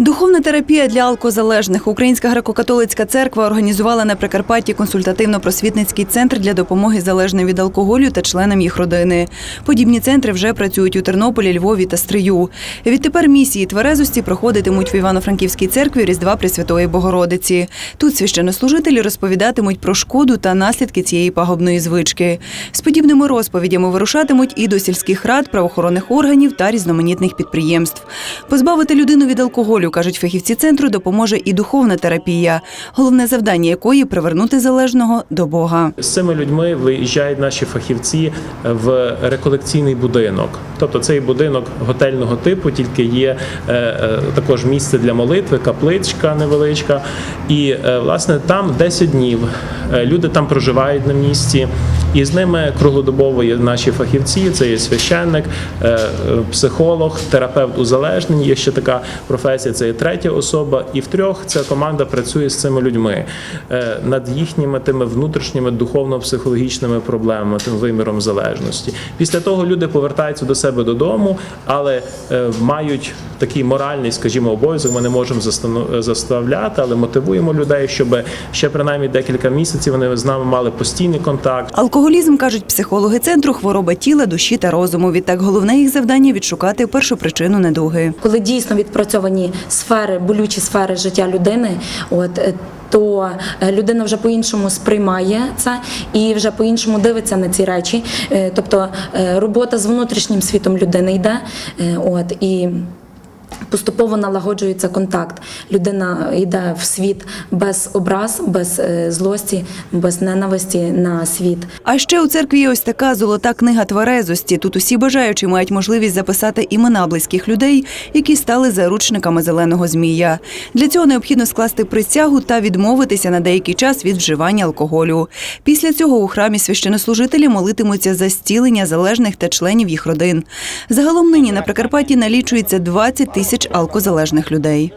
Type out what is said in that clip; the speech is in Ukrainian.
Духовна терапія для алкозалежних. Українська греко-католицька церква організувала на Прикарпатті консультативно-просвітницький центр для допомоги залежним від алкоголю та членам їх родини. Подібні центри вже працюють у Тернополі, Львові та Стрию. Відтепер місії тверезості проходитимуть в Івано-Франківській церкві Різдва Пресвятої Богородиці. Тут священнослужителі розповідатимуть про шкоду та наслідки цієї пагубної звички. З подібними розповідями вирушатимуть і до сільських рад, правоохоронних органів та різноманітних підприємств. Позбавити людину від алкоголю, кажуть фахівці центру, допоможе і духовна терапія, головне завдання якої привернути залежного до Бога. З цими людьми виїжджають наші фахівці в реколекційний будинок. Тобто цей будинок готельного типу, тільки є е, е, також місце для молитви, капличка невеличка. І е, власне там 10 днів е, люди там проживають на місці. І з ними круглодобово є наші фахівці. Це є священник, е, е, психолог, терапевт узалежнень. Є ще така професія. Це є третя особа. І втрьох ця команда працює з цими людьми е, над їхніми тими внутрішніми духовно-психологічними проблемами, тим виміром залежності. Після того люди повертаються до себе додому, але е, мають такий моральний, скажімо, обов'язок. Ми не можемо заставляти, але мотивуємо людей, щоб ще принаймні декілька місяців вони з нами мали постійний контакт. Алкоголізм, кажуть психологи центру, хвороба тіла, душі та розуму. Відтак головне їх завдання відшукати першопричину недуги. коли дійсно відпрацьовані сфери, болючі сфери життя людини, от е, то е, людина вже по-іншому сприймає це і вже по-іншому дивиться на ці речі. Е, Тобто робота з внутрішнім світом людини йде. От і. Поступово налагоджується контакт. Людина йде в світ без образ, без е, злості, без ненависті на світ. А ще у церкві ось така золота книга тверезості. Тут усі бажаючі мають можливість записати імена близьких людей, які стали заручниками зеленого змія. Для цього необхідно скласти присягу та відмовитися на деякий час від вживання алкоголю. Після цього у храмі священнослужителі молитимуться за зцілення залежних та членів їх родин. Загалом нині на Прикарпатті налічується 20 тисяч алкозалежних людей.